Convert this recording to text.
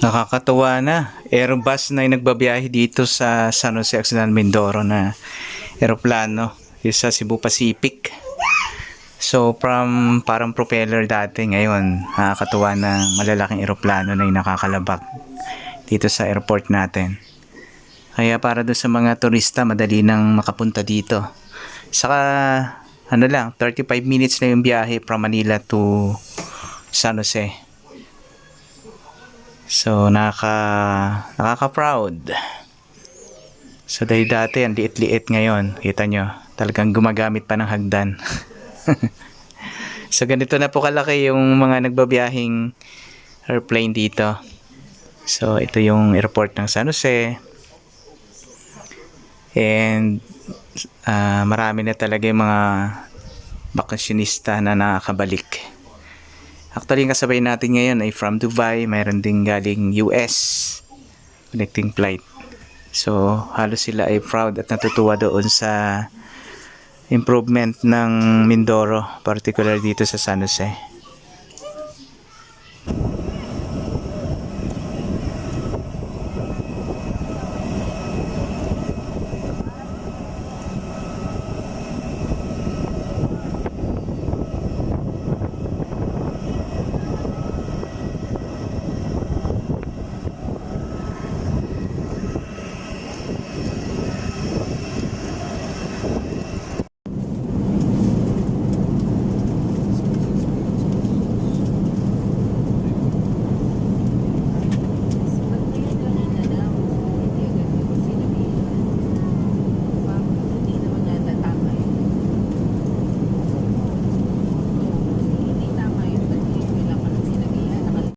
Nakakatuwa na. Airbus na yung nagbabiyahe dito sa San Jose Occidental Mindoro na aeroplano. Yung sa Cebu Pacific. So from parang propeller dati ngayon, nakakatuwa na malalaking eroplano na yung nakakalabak dito sa airport natin. Kaya para doon sa mga turista, madali nang makapunta dito. Saka, ano lang, 35 minutes na yung biyahe from Manila to San Jose. So, nakaka, nakaka-proud. So, dahil dati, ang liit-liit ngayon. Kita nyo, talagang gumagamit pa ng hagdan. so, ganito na po kalaki yung mga nagbabiyahing airplane dito. So, ito yung airport ng San Jose. And, ah, marami na talaga yung mga bakasyonista na nakakabalik. Actually, kasabay natin ngayon ay from Dubai. Mayroon din galing US connecting flight. So, halos sila ay proud at natutuwa doon sa improvement ng Mindoro, particular dito sa San Jose.